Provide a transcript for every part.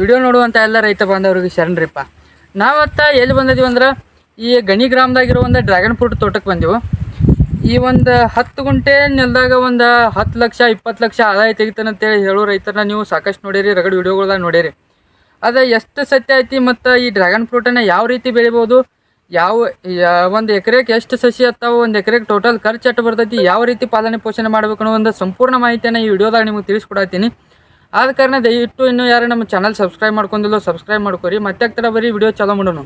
Video ನೋಡುವಂಥ ಎಲ್ಲ ರೈತ ಬಾಂಧವರಿಗೆ ಶರಣ್ರಿಪ್ಪ. ನಾವತ್ತ ಎಲ್ಲಿ ಬಂದಿದ್ದೀವಿ ಅಂದ್ರೆ ಈ ಗಣಿ ಗ್ರಾಮದಾಗಿರೋ ಒಂದು ಡ್ರ್ಯಾಗನ್ ಫ್ರೂಟ್ ತೋಟಕ್ಕೆ ಬಂದೆವು. ಈ ಒಂದು ಹತ್ತು ಗುಂಟೆ ನೆಲದಾಗ ಒಂದು ಹತ್ತು ಲಕ್ಷ, ಇಪ್ಪತ್ತು ಲಕ್ಷ ಆದಾಯ ತೆಗಿತಾನಂತೇಳಿ ಹೇಳೋ ರೈತರನ್ನ ನೀವು ಸಾಕಷ್ಟು ನೋಡಿರಿ, ರಗಡ್ ವಿಡಿಯೋಗಳ್ದಾಗ ನೋಡಿರಿ. ಅದು ಎಷ್ಟು ಸತ್ಯ ಐತಿ ಮತ್ತು ಈ ಡ್ರ್ಯಾಗನ್ ಫ್ರೂಟನ್ನು ಯಾವ ರೀತಿ ಬೆಳಿಬೋದು, ಯಾವ ಒಂದು ಎಕರೆಗೆ ಎಷ್ಟು ಸಸಿ ಹತ್ತಾವ, ಒಂದು ಎಕರೆಗೆ ಟೋಟಲ್ ಖರ್ಚು ಎಷ್ಟು ಬರ್ತೈತಿ, ಯಾವ ರೀತಿ ಪಾಲನೆ ಪೋಷಣೆ ಮಾಡಬೇಕು ಅನ್ನೋ ಒಂದು ಸಂಪೂರ್ಣ ಮಾಹಿತಿಯನ್ನು ಈ ವಿಡಿಯೋದಾಗ ನಿಮಗೆ ತಿಳಿಸ್ಕೊಡತ್ತೀನಿ. ಆದ ಕಾರಣ ದಯವಿಟ್ಟು ಇನ್ನೂ ಯಾರು ನಮ್ಮ ಚಾನಲ್ ಸಬ್ಸ್ಕ್ರೈಬ್ ಮಾಡ್ಕೊಂಡಿಲ್ಲೋ ಸಬ್ಸ್ಕ್ರೈಬ್ ಮಾಡ್ಕೊರಿ. ಮತ್ತೆ ಆಗ್ತಾರೆ ಬರೀ ವಿಡಿಯೋ ಚಲೋ ಮಾಡೋಣ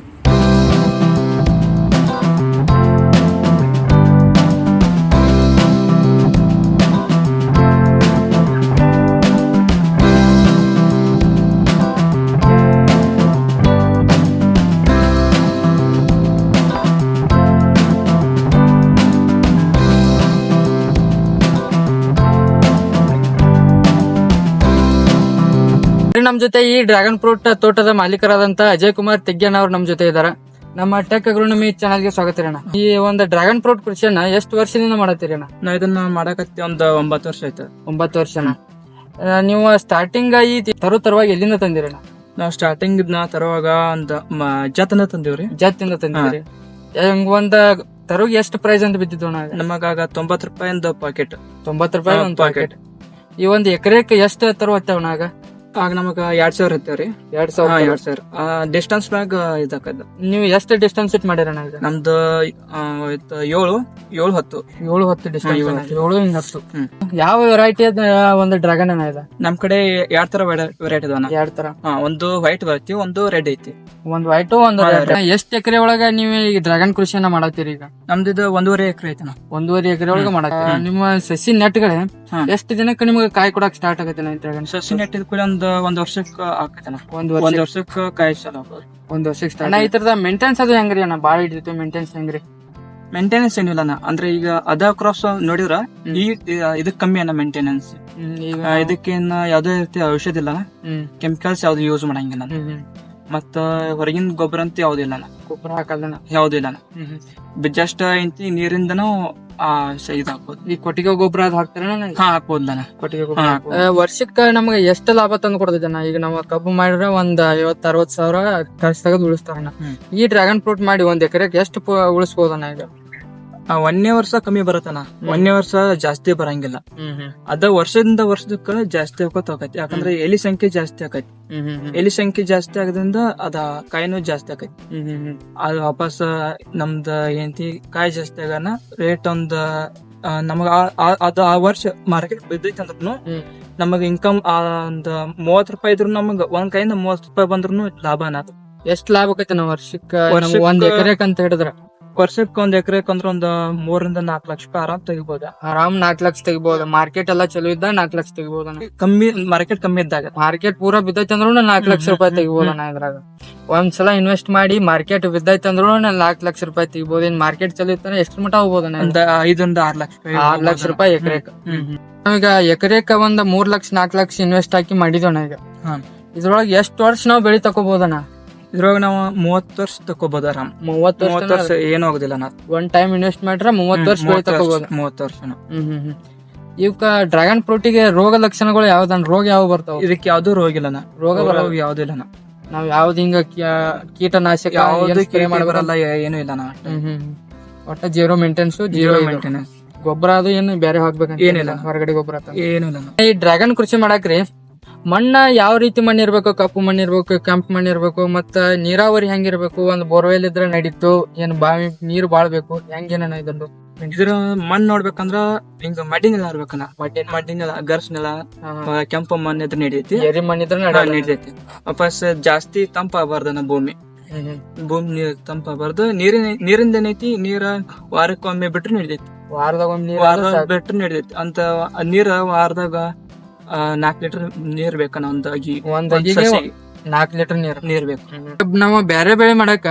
ನಮ್ಮ ಜೊತೆ ಈ ಡ್ರ್ಯಾಗನ್ ಫ್ರೂಟ್ ತೋಟದ ಮಾಲೀಕರಾದಂತ ಅಜಯ್ ಕುಮಾರ್ ತೆಗ್ಯನ್ ಅವ್ರು ನಮ್ಮ ಜೊತೆ ಇದಾರೆ. ನಮ್ಮ ಟೆಕ್ ಅಗ್ರೋನಮಿ ಚಾನಲ್ಗೆ ಸ್ವಾಗತ ರೀ ಅಣ್ಣ. ಈ ಒಂದು ಡ್ರ್ಯಾಗನ್ ಫ್ರೂಟ್ ಕೃಷಿಯನ್ನ ಎಷ್ಟು ವರ್ಷದಿಂದ ಮಾಡತ್ತೀರಿ ಅಣ್ಣ? ನಾವ್ ಇದನ್ನ ಮಾಡಕತ್ತಿ ಒಂದ್ ಒಂಬತ್ತು ವರ್ಷ ಆಯ್ತು. ಒಂಬತ್ತು ವರ್ಷ ಆ, ನೀವು ಸ್ಟಾರ್ಟಿಂಗ್ ಈ ತರು ತರವಾಗಿ ಎಲ್ಲಿಂದ ತಂದಿರಿ ಅಣ್ಣ? ನಾವ್ ಸ್ಟಾರ್ಟಿಂಗ್ ಇದನ್ನ ತರುವಾಗ ಒಂದ್ ಜತನ ತಂದಿವ್ರಿ. ಜಾತಿಯಿಂದ ತಂದಿರಿ ಹೆಂಗ್ ಒಂದ ತರುಗ್ ಎಷ್ಟು ಪ್ರೈಸ್ ಅಂತ ಬಿದ್ದಿದ್ದು ಅಣ್ಣ ಆಗ? ನಮಗಾಗ ತೊಂಬತ್ ರೂಪಾಯಿ ಒಂದು ಪಾಕೆಟ್ ತೊಂಬತ್ತು ರೂಪಾಯಿ ಒಂದ್ ಒಂದು ಪಾಕೆಟ್ ಈ ಒಂದು ಎಕರೆಕ್ ಎಷ್ಟು ತರು ಹತ್ತವಣ ಆಗ ಆಗ ನಮಗ ಎರಡ್ ಸಾವಿರ ಇರ್ತೇವ್ರಿ ಎರಡ್ ಸಾವಿರ ಎರಡ್ ಸಾವಿರ. ಡಿಸ್ಟೆನ್ಸ್ ಮ್ಯಾಗ ಇದಾಕದ ನೀವು ಎಷ್ಟು ಡಿಸ್ಟೆನ್ಸ್ ಇಟ್ ಮಾಡಿರ ನಮ್ದು ಏಳು ಏಳು ಹತ್ತು. ಏಳು ಹತ್ತು ಡಿಸ್ಟೆನ್ಸ್ ಏಳು ಹಿಂಗ್ ಹತ್ತು. ಯಾವ ವೆರೈಟಿ ಒಂದು ಡ್ರ್ಯಾಗನ್ ಅನ್ನ ಇದೆ? ನಮ್ ಕಡೆ ಎರಡ್ ತರ ವೆರೈಟಿ ಅದ ಎರಡ್ ತರ. ಒಂದು ವೈಟ್ ಬರ್ತಿ ಒಂದು ರೆಡ್ ಐತಿ. ಒಂದ್ ವೈಟ್ ಒಂದು ಎಷ್ಟ್ ಎಕರೆ ಒಳಗ ನೀವು ಈಗ ಡ್ರ್ಯಾಗನ್ ಕೃಷಿಯನ್ನ ಮಾಡತ್ತೀರಿ ಈಗ? ನಮ್ದು ಇದು ಒಂದೂವರೆ ಎಕರೆ ಐತಿ ಒಂದೂವರೆ ಎಕರೆ ಒಳಗ ಮಾಡತ್ತೀರಿ. ನಿಮ್ಮ ಸಸಿ ನೆಟ್ಗಳೇ ಎಷ್ಟ್ ಎಷ್ಟು ದಿನಕ್ಕೆ ನಿಮ್ಗೆ ಕಾಯಿ ಕೊಡಕ್ ಸ್ಟಾರ್ಟ್ ಆಗತ್ತೆ ಡ್ರ್ಯಾಗನ್ ಸಸಿ ನೆಟ್ಟಿದ್ ಕೂಡ ಒಂದ್ ಒಂದ್ ವರ್ಷಕ್ಕ ಆಕೈತಿ ನಾವು ಒಂದ್ ಒಂದ್ ವರ್ಷ ವರ್ಷಕ್ಕ ಕಾಯಿ ಚಲೋ ಆಗೋದು. ಒಂದ್ ವರ್ಷಕ್ಕೆ ಅಣ್ಣ ಈ ತರದ ಮೇಂಟೆನ್ಸ್ ಅದು ಹೆಂಗ್ರಿ ಅಣ್ಣ? ಬಾಳ ಹಿಡಿದಿತ್ತು ಮೇಂಟೆನ್ಸ್ ಹೆಂಗ್ರಿ? ಮೇಂಟೆನೆನ್ಸ್ ಏನಿಲ್ಲ ಅಣ್ಣ. ಅಂದ್ರೆ ಈಗ ಅದ ಕ್ರಾಸ್ ನೋಡಿದ್ರ ಈ ಇದಕ್ ಕಮ್ಮಿ ಅನ್ನ ಮೇಂಟೆನೆನ್ಸ್ ಹ್ಮ್, ಈಗ ಇದಕ್ಕೇನ ಯಾವ್ದೇ ರೀತಿ ಔಷಧ ಇಲ್ಲ ಕೆಮಿಕಲ್ಸ್ ಯಾವ್ದು ಯೂಸ್ ಮಾಡಂಗಿಲ್ಲ ಹ್ಮ್ ಹ್ಮ್. ಮತ್ತ ಹೊರಗಿನ ಗೊಬ್ಬರ ಅಂತ ಯಾವ್ದಿಲ್ಲ ನಾನು. ಗೊಬ್ಬರ ಹಾಕಲ್ಲ ಯಾವ್ದಿಲ್ಲ ಹ್ಮ್ ಬಿ- ಜಸ್ಟ್ ಇಂತಿ ನೀರಿಂದನೂ ಆ ಇದು ಹಾಕ್ಬೋದು. ಈ ಕೊಟ್ಟಿಗೆ ಗೊಬ್ಬರ ಅದು ಹಾಕ್ತಾರಣ್ಣ ಹಾ ಹಾಕ್ಬೋದು ನಾನು. ಕೊಟ್ಟಿಗೆ ಗೊಬ್ಬರ ವರ್ಷಕ್ಕ ನಮ್ಗೆ ಎಷ್ಟು ಲಾಭ ತಂದು ಕೊಡ್ತೈತೆ ಅಣ್ಣ? ಈಗ ನಾವು ಕಬ್ಬು ಮಾಡಿದ್ರೆ ಒಂದ್ ಐವತ್ ಅರವತ್ ಸಾವಿರ ಖರ್ಚು ತೆಗೆದು ಉಳಿಸ್ತಾರ. ಈ ಡ್ರ್ಯಾಗನ್ ಫ್ರೂಟ್ ಮಾಡಿ ಒಂದ್ ಎಕರೆಗೆ ಎಷ್ಟು ಉಳಿಸ್ಬೋದಣ್ಣ ಈಗ? ಆ ಒಂದನೇ ವರ್ಷ ಕಮ್ಮಿ ಬರುತ್ತಣ್ಣ. ಒಂದೇ ವರ್ಷ ಜಾಸ್ತಿ ಬರಂಗಿಲ್ಲ. ಅದ ವರ್ಷದಿಂದ ವರ್ಷಕ್ಕ ಜಾಸ್ತಿ ಹೋಗೋತ ಹೋಗತಿ. ಯಾಕಂದ್ರೆ ಎಲಿ ಸಂಖ್ಯೆ ಜಾಸ್ತಿ ಆಕೈತಿ. ಎಲಿ ಸಂಖ್ಯೆ ಜಾಸ್ತಿ ಆಗದಿಂದ ಅದ ಕಾಯಿನೂ ಜಾಸ್ತಿ ಆಕೈತಿ. ಅದು ವಾಪಸ್ ನಮ್ದ ಏನಂತಿ ಕಾಯಿ ಜಾಸ್ತಿ ಆಗನ ರೇಟ್ ಒಂದ್ ನಮಗ ಅದ ಆ ವರ್ಷ ಮಾರ್ಕೆಟ್ ಬಿದ್ದೈತಿ ಅಂದ್ರೂ. ನಮಗ ಇನ್ಕಮ್ ಒಂದ್ ಮೂವತ್ ರೂಪಾಯಿ ಇದ್ರು ನಮಗ ಒಂದ್ ಕೈಯಿಂದ ಮೂವತ್ ರೂಪಾಯಿ ಬಂದ್ರು ಲಾಭನ ಎಷ್ಟ್ ಲಾಭ ಆಕೈತಿ ನಾವು ವರ್ಷಕ್ಕ? ವರ್ಷಕ್ಕ- ಒಂದ್ ಎಕರೆಕ್ ಅಂತ ಹೇಳಿದ್ರ. ವರ್ಷಕ್ಕೆ ಒಂದ್ ಎಕರೆಕ್ ಅಂದ್ರ ಒಂದ್ ಮೂರಿಂದ ನಾಲ್ಕು ಲಕ್ಷ ರೂಪಾಯಿ ಆರಾಮ್ ತೆಗಿಬೋದ. ಆರಾಮ್ ನಾಲ್ಕ್ ಲಕ್ಷ ತೆಗಿಬಹುದು ಮಾರ್ಕೆಟ್ ಎಲ್ಲಾ ಚಲೋ ಇದ್ದ ನಾಲ್ಕ್ ಲಕ್ಷ ತೆಗಿಬಹುದು ಕಮ್ಮಿ ಮಾರ್ಕೆಟ್ ಕಮ್ಮಿ ಇದ್ದಾಗ. ಮಾರ್ಕೆಟ್ ಪೂರಾ ಬಿದ್ದೈತೆ ಅಂದ್ರೂ ನಾಲ್ಕ್ ಲಕ್ಷ ರೂಪಾಯಿ ತೆಗಿಬಹುದಣ್ಣ ಇದ್ರಾಗ. ಒಂದ್ಸಲ ಇನ್ವೆಸ್ಟ್ ಮಾಡಿ ಮಾರ್ಕೆಟ್ ಬಿದ್ದೈತೆ ಅಂದ್ರೂ ನಾಲ್ಕ್ ಲಕ್ಷ ರೂಪಾಯಿ ತೆಗಿಬಹುದು ಇನ್ ಮಾರ್ಕೆಟ್ ಚಲೋ ಇತ್ತ ಎಷ್ಟ್ ಮಟ ಹೋಗ್ಬೋದು ಐದರಿಂದ ಆರ್ ಲಕ್ಷ ಆರ್ ಲಕ್ಷ ರೂಪಾಯಿ ಎಕರೆಕ್. ನಾವೀಗ ಎಕರೆಕ ಒಂದ್ ಮೂರ್ ಲಕ್ಷ ನಾಲ್ಕ್ ಲಕ್ಷ ಇನ್ವೆಸ್ಟ್ ಹಾಕಿ ಮಾಡಿದೋಣ ಈಗ. ಇದ್ರೊಳಗೆ ಎಷ್ಟ್ ವರ್ಷ ನಾವ್ ಬೆಳಿ ತಕೋಬಹುದಣ್ಣ ಇದ್ರೊಳಗ ನಾವು ಮೂವತ್ ವರ್ಷ ತಕೋಬಹುದು ಆರಾಮ್ ಮೂವತ್ತು ಮೂವತ್ ವರ್ಷ ವರ್ಷ ಏನು ಆಗುದಿಲ್ಲ ನಾ ಒಂದ್ ಟೈಮ್ ಇನ್ವೆಸ್ಟ್ ಮಾಡ್ರೆ ಮೂವತ್ತು ವರ್ಷ ಮೂವತ್ತು ತಕೋಬಹುದು ವರ್ಷ ಹ್ಮ್ ಹ್ಮ್ ಹ್ಮ್. ಇವಕ್ಕ ಡ್ರ್ಯಾಗನ್ ಫ್ರೂಟಿಗೆ ರೋಗ ಲಕ್ಷಣಗಳು ಯಾವ್ದನ್? ರೋಗ ಯಾವ ಬರ್ತಾವ? ಇದಕ್ಕೆ ಯಾವ್ದು ರೋಗ ಇಲ್ಲ ರೋಗ ಯಾವ್ದು ಇಲ್ಲ ನಾ ನಾವ್ ಯಾವ್ದು ಹಿಂಗ ಕೀಟನಾಶಕ ಯಾವ್ದು ಬರಲ್ಲ ಏನು ಇಲ್ಲ ನಾ ಹ್ಮ್ ಹ್ಮ್. ಒಟ್ಟ ಜೀರೋ ಮೇಂಟೆನ್ಸ್ ಜೀರೋ ಮೇಂಟೆನೆನ್ಸ್ ಗೊಬ್ಬರ ಅದು ಏನು ಬೇರೆ ಹಾಕ್ಬೇಕಂತ ಏನಿಲ್ಲ. ಹೊರಗಡೆ ಗೊಬ್ಬರ ಏನಿಲ್ಲ ಈ ಡ್ರ್ಯಾಗನ್ ಕೃಷಿ ಮಾಡಾಕ್ರಿ ಮಣ್ಣ ಯಾವ ರೀತಿ ಮಣ್ಣು ಇರ್ಬೇಕು ಕಪ್ಪು ಮಣ್ಣು ಇರ್ಬೇಕು ಕೆಂಪು ಮಣ್ಣು ಇರ್ಬೇಕು ಮತ್ತ ನೀರಾವರಿ ಹೆಂಗಿರ್ಬೇಕು ಒಂದು ಬೋರ್ವೆಲ್ ಇದ್ರೆ ನಡೀತು ಏನ್ ಬಾವಿ ನೀರು ಬಾಳ್ಬೇಕು ಹೆಂಗೇನ ಇದೊಂದು ಇದ್ರ ಮಣ್ಣು ನೋಡ್ಬೇಕಂದ್ರ ಹಿಂಗ ಮಡ್ಡಿ ನೆಲ ಇರ್ಬೇಕನ ಮಡ್ಡಿ ಮಡ್ಡಿ ನೆಲ ಗರ್ಸ್ ನೆಲ ಕೆಂಪು ಮಣ್ಣು ಇದ್ರ ನಡೀತಿ. ಎರಿ ಮಣ್ಣು ಇದ್ರೆ. ನಡೀತೈತಿ. ವಾಪಸ್ ಜಾಸ್ತಿ ತಂಪ ಆಗಬಾರ್ದನ ಭೂಮಿ. ಭೂಮಿ ನೀರ್ ತಂಪ ಆಗಬಾರ್ದು. ನೀರಿನ ನೀರಿಂದ ಏನೈತಿ ನೀರ ವಾರಕ್ಕೊಮ್ಮೆ ಬಿಟ್ರೆ ನಡೀತೈತಿ. ವಾರದಾಗ ಒಮ್ಮೆ ನೀರು ವಾರದಾಗ ಬಿಟ್ರೆ ನಡೀತೈತಿ. ಅಂತ ನೀರ ವಾರದಾಗ ನಾಲ್ಕು ಲೀಟರ್ ನೀರ್ ಬೇಕನ ಒಂದ್ ಅಗಿ ಒಂದ್ ಅಗಿಗೆ ನಾಲ್ಕು ಲೀಟರ್ ನೀರ್. ನೀರ್ ಬೇಕು. ನಾವು ಬೇರೆ ಬೆಳೆ ಮಾಡಾಕ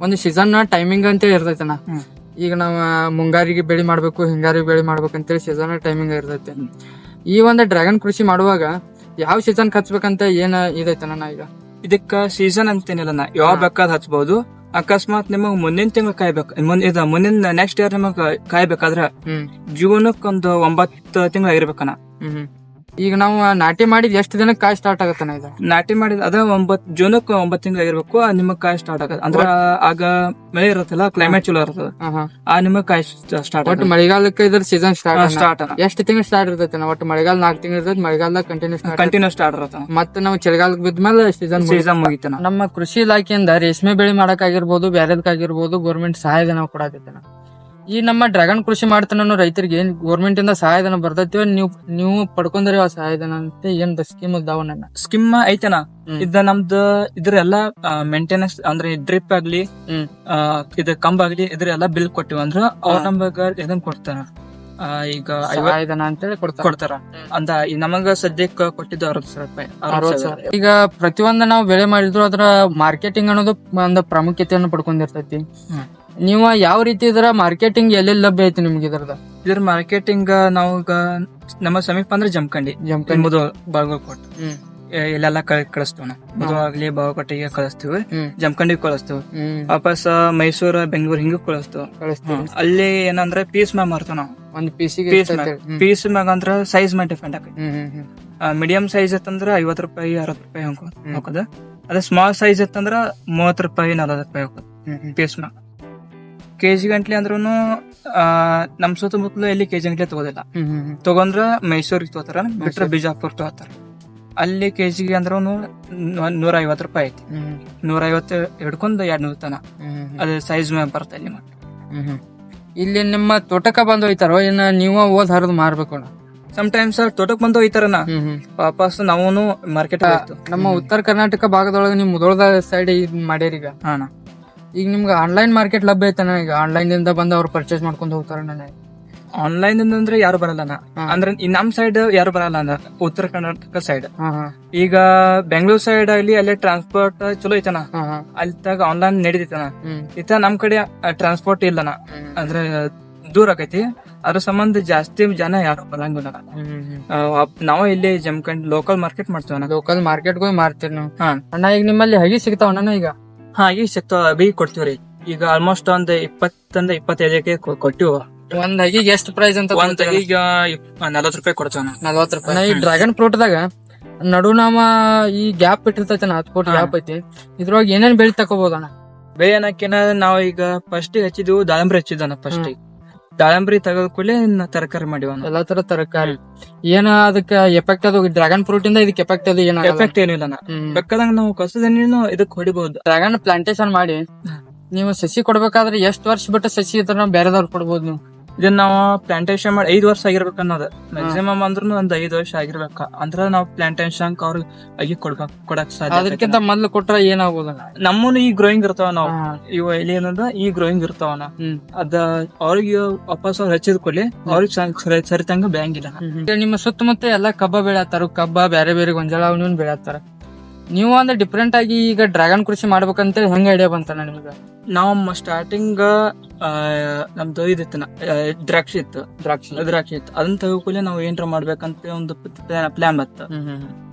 ಒಂದು ಸೀಸನ್ ಟೈಮಿಂಗ್ ಅಂತ ಇರ್ತೈತನ. ಈಗ ನಾವ್ ಮುಂಗಾರಿಗೆ ಬೆಳೆ ಮಾಡ್ಬೇಕು ಹಿಂಗಾರಿಗೆ ಬೆಳೆ ಮಾಡ್ಬೇಕು ಅಂತೇಳಿ ಸೀಸನ್ ಟೈಮಿಂಗ್ ಇರ್ತೈತೆ. ಈ ಒಂದು ಡ್ರ್ಯಾಗನ್ ಕೃಷಿ ಮಾಡುವಾಗ ಯಾವ ಸೀಸನ್ ಹಚ್ಬೇಕಂತ ಏನ ಇದೈತನ ನಾ ಈಗ? ಇದಕ್ಕ ಸೀಸನ್ ಅಂತೇನಿಲ್ಲ ನಾ ಯಾವ ಬೇಕಾದ್ ಹಚ್ಬಹುದು ಅಕಸ್ಮಾತ್ ನಿಮಗ್ ಮುಂದಿನ ತಿಂಗಳು ಕಾಯ್ಬೇಕು. ಮುಂದ್ ಇದ ಮುಂದಿನ ನೆಕ್ಸ್ಟ್ ಇಯರ್ ನಿಮಗ್ ಕಾಯ್ಬೇಕಾದ್ರ ಹ್ಮ್. ಜೂನಕ್ ಒಂದು ಒಂಬತ್ತು ತಿಂಗಳು ಆಗಿರ್ಬೇಕನ ಹ್ಮ್ ಹ್ಮ್. ಈಗ ನಾವು ನಾಟಿ ಮಾಡಿದ ಎಷ್ಟು ದಿನಕ್ಕೆ ಕಾಯಿ ಸ್ಟಾರ್ಟ್ ಆಗತ್ತನ ಇದು? ನಾಟಿ ಮಾಡಿದ ಅದ ಒಂಬತ್ ಜೂನಕ್ ಒಂಬತ್ ತಿಂಗಳು ಆಗಿರ್ಬೇಕು ಆ ನಿಮಗ್ ಕಾಯಿ ಸ್ಟಾರ್ಟ್ ಆಗತ್ತೆ. ಅಂದ್ರ ಆಗ ಮಳೆ ಇರತ್ತಲ್ಲ ಕ್ಲೈಮೇಟ್ ಚಲೋ ಇರ್ತದ ಆ ನಿಮಗ್ ಕಾಯಿ ಸ್ಟಾರ್ಟ್ ಒಟ್ಟು ಮಳೆಗಾಲಕ್ಕೆ ಇದ್ರ ಸೀಸನ್ ಸ್ಟಾರ್ಟ್ ಸ್ಟಾರ್ಟ್ ಎಷ್ಟು ತಿಂಗಳು ಸ್ಟಾರ್ಟ್ ಇರ್ತೈತೆ ಒಟ್ಟು ಮಳೆಗಾಲ ನಾಲ್ಕು ತಿಂಗಳು ಇರ್ತೈತೆ ಮಳೆಗಾಲದಾಗ ಕಂಟಿನ್ಯೂ ಸ್ಟಾರ್ಟ್ ಕಂಟಿನ್ಯೂ ಸ್ಟಾರ್ಟ್ ಇರತ್ತ. ಮತ್ತೆ ನಾವು ಚಳಿಗಾಲಕ್ಕೆ ಬಿದ್ಮೇಲೆ ಸೀಸನ್ ಸೀಸನ್ ಮುಗಿತಾನ ನಮ್ಮ ಕೃಷಿ ಇಲಾಖೆಯಿಂದ ರೇಷ್ಮೆ ಬೆಳೆ ಮಾಡಕ್ ಆಗಿರ್ಬೋದು ಬ್ಯಾರೆದಕ್ಕಾಗಿರ್ಬೋದು ಗೌರ್ಮೆಂಟ್ ಸಹಾಯಧನ ಕೊಡಾಕೈತೆ ಈ ನಮ್ಮ ಡ್ರ್ಯಾಗನ್ ಕೃಷಿ ಮಾಡ್ತಾನ ರೈತರಿಗೆ ಏನ್ ಗೌರ್ಮೆಂಟ್ ಇಂದ ಸಹಾಯಧನ ಬರ್ತೈತಿ ನೀವು ನೀವು ಪಡ್ಕೊಂಡ್ರಿ ಆ ಸಹಾಯಧನ ಅಂತ ಏನ್ ಸ್ಕೀಮ್ ಇದಾವ ನನ್ನ. ಸ್ಕಿಮ್ ಐತನ. ಇದ ನಮ್ದು ಇದ್ರೆಲ್ಲ ಮೇಂಟೆನೆನ್ಸ್ ಅಂದ್ರೆ ಡ್ರಿಪ್ ಆಗ್ಲಿ ಇದ ಕಂಬ ಆಗ್ಲಿ ಇದ್ರೆಲ್ಲ ಬಿಲ್ ಕೊಟ್ಟಿವಿ ಅಂದ್ರ ಅವ್ರ ನಮಗ ಇದನ್ ಕೊಡ್ತಾರ. ಆ, ಈಗ ಅಂತೇಳಿ ಕೊಡ್ತಾರೆ. ಅಂದ ನಮಗ ಸದ್ಯಕ್ಕ ಕೊಟ್ಟಿದ್ದು ಅರವತ್ ಸಾವಿರ. ಈಗ ಪ್ರತಿಯೊಂದು ನಾವು ಬೆಳೆ ಮಾಡಿದ್ರು ಅದ್ರ ಮಾರ್ಕೆಟಿಂಗ್ ಅನ್ನೋದು ಒಂದು ಪ್ರಾಮುಖ್ಯತೆಯನ್ನು ಪಡ್ಕೊಂಡಿರ್ತೈತಿ. ನೀವು ಯಾವ ರೀತಿ ಇದರ ಮಾರ್ಕೆಟಿಂಗ್ ಎಲ್ಲೆಲ್ಲಿ ಲಭ್ಯ ಐತಿ ನಿಮ್ಗೆ ಇದ್ರದ ಇದ್ರ ಮಾರ್ಕೆಟಿಂಗ್ ನಾವು ಈಗ ನಮ್ಮ ಸಮೀಪ ಅಂದ್ರೆ ಜಮಖಂಡಿ. ಜಮಖಂಡಿ. ಮುದು ಬಾಗಲಕೋಟ್. ಇಲ್ಲೆಲ್ಲ ಕಳಿಸ್ತೇವೆ ನಾವು. ಮುದು ಆಗ್ಲಿ ಬಾಗಲಕೋಟೆಗೆ ಕಳಿಸ್ತೀವಿ. ಜಮಖಂಡಿಗೆ ಕಳಿಸ್ತೇವೆ. ವಾಪಸ್ ಮೈಸೂರು ಬೆಂಗಳೂರು ಹಿಂಗ ಕಳಿಸ್ತೇವೆ. ಅಲ್ಲಿ ಏನಂದ್ರೆ ಪೀಸ್ ಮ್ಯಾಗ ಮಾರ್ತೇವೆ ನಾವು. ಒಂದು ಪೀಸ್ ಪೀಸ್ ಮ್ಯಾಗ. ಅಂದ್ರ ಸೈಜ್ ಮ್ಯಾಗ ಡಿಫೆಂಡ್ ಆಕೈತಿ. ಹ್ಮ್ ಮೀಡಿಯಂ ಸೈಜ್ ಇತ್ತಂದ್ರ ಐವತ್ ರೂಪಾಯಿ ಅರವತ್ ರೂಪಾಯಿ ಹಂಗ ಹೋಗದ ಅದೇ ಸ್ಮಾಲ್ ಸೈಜ್ ಇತ್ತಂದ್ರ ಮೂವತ್ ರೂಪಾಯಿ ನಲವತ್ ರೂಪಾಯಿ ಹೋಗದ ಪೀಸ್ ಮ್ಯಾಗ. ಕೆಜಿ ಗಂಟ್ಲೆ ಅಂದ್ರೂ ನಮ್ ಸುತ್ತಮುತ್ತಲು ಎಲ್ಲಿ ಕೆಜಿ ಗಂಟ್ಲೆ ತಗೋದಿಲ್ಲ. ತಗೊಂಡ್ರ ಮೈಸೂರಿಗೆ ತಗೋತಾರ ಬಿಟ್ರೆ ಬಿಜಾಪುರ್ ತಗೋತಾರ. ಅಲ್ಲಿ ಕೆಜಿಗೆ ಅಂದ್ರೂ ನೂರ ಐವತ್ತು ರೂಪಾಯಿ ಐತಿ. ನೂರ ಐವತ್ತು ಹಿಡ್ಕೊಂಡು ಎರಡ್ ನೂರ ತನ ಅದೇ ಸೈಜ್ ಮ್ಯಾಗ ಬರುತ್ತೆ ಇಲ್ಲಿ. ಇಲ್ಲಿ ನಿಮ್ಮ ತೋಟಕ್ಕ ಬಂದು ಹೋಯ್ತಾರೋ ಇನ್ನ ನೀವು ಓದ್ ಹರಿದು ಮಾರ್ಬೇಕು ಸಮಟೈಮ್ಸ್ ಟೈಮ್ಸ್ ತೋಟಕ್ ಬಂದು ಹೋಯ್ತಾರನ ವಾಪಸ್ ನಾವು ಮಾರ್ಕೆಟ್ ನಮ್ಮ ಉತ್ತರ ಕರ್ನಾಟಕ ಭಾಗದೊಳಗೆ ನಿಮ್ ಮುದೋಳದ ಸೈಡ್ ಇದ್ ಮಾಡ್ಯಾರ ಈಗ ಹಾ ಈಗ ನಿಮ್ಗೆ ಆನ್ಲೈನ್ ಮಾರ್ಕೆಟ್ ಲಭ್ಯ ಐತನ ಈಗ ಆನ್ಲೈನ್ ಇಂದ ಬಂದು ಅವ್ರು ಪರ್ಚೇಸ್ ಮಾಡ್ಕೊಂಡು ಹೋಗ್ತಾರೆ ನನಗೆ ಆನ್ಲೈನ್ ಅಂದ್ರೆ ಯಾರು ಬರಲ್ಲ. ಅಂದ್ರೆ ಈ ನಮ್ ಸೈಡ್ ಯಾರು ಬರಲ್ಲ ಉತ್ತರ ಕರ್ನಾಟಕ ಸೈಡ್ ಈಗ ಬೆಂಗಳೂರು ಸೈಡ್ ಅಲ್ಲಿ ಅಲ್ಲಿ ಟ್ರಾನ್ಸ್ಪೋರ್ಟ್ ಚಲೋ ಐತನ ಅಲ್ಲಿ ತಗ ಆನ್ಲೈನ್ ನಡೀತೈತನ ಇತ ಇತ್ತ ನಮ್ ಕಡೆ ಟ್ರಾನ್ಸ್ಪೋರ್ಟ್ ಇಲ್ಲನ ಅಂದ್ರೆ ದೂರ ಆಕೈತಿ ಅದ್ರ ಸಂಬಂಧ ಜಾಸ್ತಿ ಜನ ಯಾರು ಬರಂಗಿಲ್ಲ ನಾವು ಇಲ್ಲಿ ಜಮ್ಕಂಡ್ ಲೋಕಲ್ ಮಾರ್ಕೆಟ್ ಮಾಡ್ತೇವೆ ಲೋಕಲ್ ಮಾರ್ಕೆಟ್ ಮಾರ್ತೀವಿ ನೀವು. ಅಣ್ಣ ಈಗ ನಿಮ್ಮಲ್ಲಿ ಹಗಿ ಸಿಗ್ತಾವ ಅಣ್ಣ ಈಗ? ಹಾ ಈ ಸಿಗ್ತಾವ ಬಿ ಕೊಡ್ತೀವ್ರಿ. ಈಗ ಆಲ್ಮೋಸ್ಟ್ ಒಂದ್ ಇಪ್ಪತ್ತಂದ ಇಪ್ಪತ್ತೈದಕ್ಕೆ ಕೊಟ್ಟಿವ. ಒಂದ್ ಅಗಿ ಎಷ್ಟು ಪ್ರೈಸ್ ಅಂತ ಒಂದ್ ಈಗ ನಲವತ್ ರೂಪಾಯಿ ಕೊಡ್ತೇವ ನಲ್ವತ್ ರೂಪಾಯಿ. ಈ ಡ್ರ್ಯಾಗನ್ ಫ್ರೂಟ್ದಾಗ ನಡು ನಾಮ ಈ ಗ್ಯಾಪ್ ಇಟ್ಟಿರ್ತೈತೆ ಹತ್ ಫುಟ್ ಹಾ. ಗ್ಯಾಪ್ ಐತಿ. ಇದ್ರೊಳಗೆ ಏನೇನ್ ಬೆಳಿ ತಕೋಬಹುದಣ್ಣ ಬೇರೆ ನಾವ ನಾವು ಈಗ ಫಸ್ಟ್ ಹಚ್ಚಿದ್ವು ದಾಳಂಬ್ರಿ ಹಚ್ಚಿದ್ದಾನ ಫಸ್ಟ್ ದಾಳಂಬ್ರಿ ತೆಗೆದ ಕೂಡಲೇ ತರಕಾರಿ ಮಾಡಿವ ಎಲ್ಲಾ ತರ ತರಕಾರಿ. ಏನ ಅದಕ್ಕ ಎಫೆಕ್ಟ್ ಅದು ಡ್ರ್ಯಾಗನ್ ಫ್ರೂಟ್ ಇಂದ ಇದಕ್ಕೆ ಎಫೆಕ್ಟ್ ಅದು ಏನ ಎಫೆಕ್ಟ್ ಏನಿಲ್ಲ ಬೆಕ್ಕದಂಗ ನಾವು ನಾವು ನೀರು ಇದಕ್ ಹೊಡಿಬಹುದು ಡ್ರ್ಯಾಗನ್ ಪ್ಲಾಂಟೇಶನ್ ಮಾಡಿ. ನೀವು ಸಸಿ ಕೊಡ್ಬೇಕಾದ್ರೆ ಎಷ್ಟ್ ವರ್ಷ ಬಿಟ್ಟು ಸಸಿ ಇದ್ರ ಬೇರೆದವ್ರು ಕೊಡ್ಬೋದು ನೀವು. ಇದನ್ನ ನಾವು ಪ್ಲಾಂಟೇಶನ್ ಮಾಡಿ ಐದ್ ವರ್ಷ ಆಗಿರ್ಬೇಕು ಅನ್ನೋದು. ಮ್ಯಾಕ್ಸಿಮಮ್ ಅಂದ್ರೂ ಒಂದ್ ಐದ್ ವರ್ಷ ಆಗಿರ್ಬೇಕ. ಅಂದ್ರ ನಾವು ಪ್ಲಾಂಟೇಶನ್ ಅವ್ರಿಗೆ ಅಗಿ ಕೊಡ್ಬೇಕು ಕೊಡಕ್ ಸಾಧ್ಯ ಅದಕ್ಕಿಂತ ಮೊದ್ಲು ಕೊಟ್ರ ಏನಾಗೋದಿಲ್ಲ. ನಮ್ಮನು ಈ ಗ್ರೋಯಿಂಗ್ ಇರ್ತಾವ ನಾವು. ಇವ ಇಲ್ಲಿ ಏನಂದ್ರ ಈ ಗ್ರೋಯಿಂಗ್ ಇರ್ತಾವನ ಹ್ಮ್. ಅದ ಅವ್ರಿಗೆ ವಾಪಸ್ ಅವ್ರು ಹಚ್ಚಿದ ಕೊಡ್ಲಿ ಅವ್ರಿಗೆ ಸರಿ ಸರಿತಂಗ ಬ್ಯಾಂಗಿಲ್ಲ ನಿಮ್ಮ ಸುತ್ತಮುತ್ತ ಎಲ್ಲಾ ಕಬ್ಬ ಬೆಳೆಯತ್ತಾರ ಕಬ್ಬ ಬೇರೆ ಬೇರೆ ಗೊಂಜಾಳ ಅವನು ನೀವು ಅಂದ್ರೆ ಡಿಫ್ರೆಂಟ್ ಆಗಿ ಈಗ ಡ್ರ್ಯಾಗನ್ ಕೃಷಿ ಮಾಡ್ಬೇಕಂತ ಹೆಂಗ ಐಡಿಯಾ ಬಂತ ನಿಮ್ಗೆ? ನಾವು ಸ್ಟಾರ್ಟಿಂಗ್ ನಮ್ದು ಇದಿತ್ತು ದ್ರಾಕ್ಷಿ ಇತ್ತು. ದ್ರಾಕ್ಷಿ. ದ್ರಾಕ್ಷಿ ಇತ್ತು. ಅದನ್ನ ತಗೋಕೂಲೆ ನಾವು ಏನ್ರ ಮಾಡ್ಬೇಕಂತ ಒಂದು ಪ್ಲಾನ್ ಬತ್ತು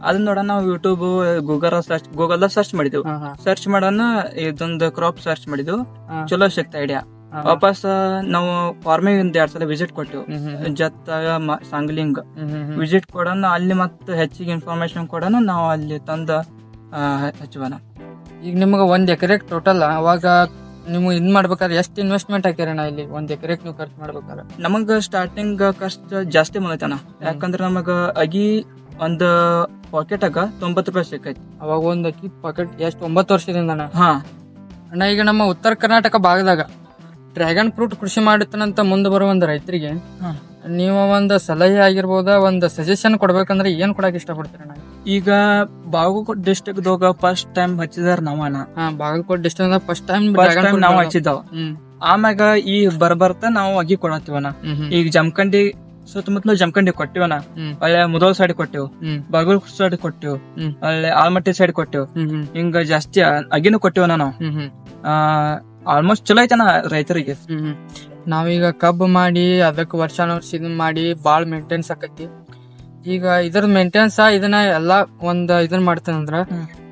ಅದನ್ನ ನೋಡ ನಾವು YouTube Google search Google search ಮಾಡಿದ್ವು. ಸರ್ಚ್ ಮಾಡೋಣ ಇದೊಂದು ಕ್ರಾಪ್ ಸರ್ಚ್ ಮಾಡಿದ್ವು. ಚಲೋ ಸಿಕ್ತ ಐಡಿಯಾ. ವಾಪಸ್ ನಾವು ಫಾರ್ಮಿಗೆ ಒಂದ್ ಎರಡ್ ಸಲ ವಿಸಿಟ್ ಕೊಟ್ಟೆವು. ಜತ್ತ ಸಾಂಗ್ಲಿಂಗ್. ವಿಸಿಟ್ ಕೊಡೋಣ ಅಲ್ಲಿ ಮತ್ತೆ ಹೆಚ್ಚಿಗೆ ಇನ್ಫಾರ್ಮೇಶನ್ ಕೊಡೋಣ ನಾವು ಅಲ್ಲಿ ತಂದ ಹಚ್ಚುವನ ಈಗ ನಿಮ್ಗೆ ಒಂದು ಎಕರೆಗೆ ಟೋಟಲ್ ಅವಾಗ ನೀವು ಇದು ಮಾಡ್ಬೇಕಾದ್ರೆ ಎಷ್ಟು ಇನ್ವೆಸ್ಟ್ಮೆಂಟ್ ಹಾಕಿರಣ್ಣ ಇಲ್ಲಿ? ಒಂದ್ ಎಕರೆಕ್ ನೀವು ಖರ್ಚು ಮಾಡ್ಬೇಕಾದ್ರೆ? ನಮಗ ಸ್ಟಾರ್ಟಿಂಗ್ ಖರ್ಚು ಜಾಸ್ತಿ ಬಂದೈತನ ಯಾಕಂದ್ರೆ ನಮಗ ಅಗಿ ಒಂದ್ ಪಾಕೆಟ್ ಆಗ ತೊಂಬತ್ತು ರೂಪಾಯಿ ಸಿಕ್ಕೈತಿ. ಅವಾಗ ಒಂದ್ ಅಕ್ಕಿ ಪಾಕೆಟ್ ಎಷ್ಟು? ಒಂಬತ್ತು ವರ್ಷದಿಂದ ಅಣ್ಣ ಹಾ. ಅಣ್ಣ ಈಗ ನಮ್ಮ ಉತ್ತರ ಕರ್ನಾಟಕ ಭಾಗದಾಗ ಡ್ರ್ಯಾಗನ್ ಫ್ರೂಟ್ ಕೃಷಿ ಮಾಡುತ್ತಾನಂತ ಮುಂದೆ ಬರುವ ಒಂದು ರೈತರಿಗೆ ಹಾ. ನೀವು ಒಂದು ಸಲಹೆ ಆಗಿರ್ಬೋದ? ಒಂದು ಸಜೆಷನ್ ಕೊಡ್ಬೇಕಂದ್ರೆ ಏನ್ ಕೊಡಕ್ ನಾನು ಈಗ ಬಾಗಲಕೋಟ್ ದೋಗ ಫಸ್ಟ್ ಟೈಮ್ ಹಚ್ಚಿದಾರ ನಾವನ ಹಾ Bagalkot district first time time ನಾವು ಹಚ್ಚಿದ್ದಾವ. ಹ್ಮ್. ಆಮ್ಯಾಗ ಈ ಬರ್ಬರ್ತ ನಾವು ಅಗಿ ಕೊಡತ್ತೀವನ ಈಗ ಜಮಖಂಡಿ ಸುತ್ತಮುತ್ತಲು ಜಮಖಂಡಿ ಕೊಟ್ಟಿವನ ಒಳ್ಳೆ ಮುದೋಳ್ ಸೈಡ್ ಕೊಟ್ಟಿವ್. ಬಾಗಲ್ ಸೈಡ್ ಕೊಟ್ಟಿವ್. ಒಳ್ಳೆ ಆಲ್ಮಟ್ಟಿ ಸೈಡ್ ಕೊಟ್ಟಿವ್. ಹಿಂಗ ಜಾಸ್ತಿ ಅಗಿನೂ ಕೊಟ್ಟಿವನ ನಾವು. ಆಲ್ಮೋಸ್ಟ್ ಚಲೋ ಐತನ ರೈತರಿಗೆ. ನಾವೀಗ ಕಬ್ಬು ಮಾಡಿ ಅದಕ್ಕೆ ವರ್ಷ ವರ್ಷ ಇದನ್ನ ಮಾಡಿ ಭಾಳ ಮೇಂಟೆನ್ಸ್ ಆಕತಿ. ಈಗ ಇದ್ರ ಮೇಂಟೆನ್ಸ್ ಇದನ್ನ ಎಲ್ಲಾ ಒಂದ್ ಇದನ್ನ ಮಾಡ್ತಾನಂದ್ರ.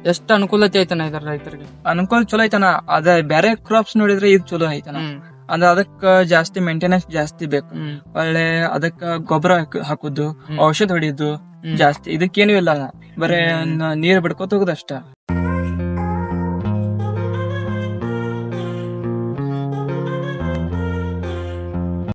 ಎಷ್ಟ್ ಅನುಕೂಲತೆ ಐತನ ಇದ್ರ ರೈತರಿಗೆ? ಅನುಕೂಲ ಚಲೋ ಐತನ. ಅದ ಬೇರೆ ಕ್ರಾಪ್ಸ್ ನೋಡಿದ್ರೆ ಇದು ಚಲೋ ಐತನ. ಅಂದ್ರೆ ಅದಕ್ಕ ಜಾಸ್ತಿ ಮೇಂಟೆನೆನ್ಸ್ ಜಾಸ್ತಿ ಬೇಕು. ಒಳ್ಳೆ ಅದಕ್ಕ ಗೊಬ್ಬರ ಹಾಕುದು. ಔಷಧ ಹೊಡಿಯೋದು ಜಾಸ್ತಿ. ಇದಕ್ಕೇನು ಇಲ್ಲ ಬರೇ ನೀರ್ ಬಿಡ್ಕೋತ ಹೋಗುದಷ್ಟ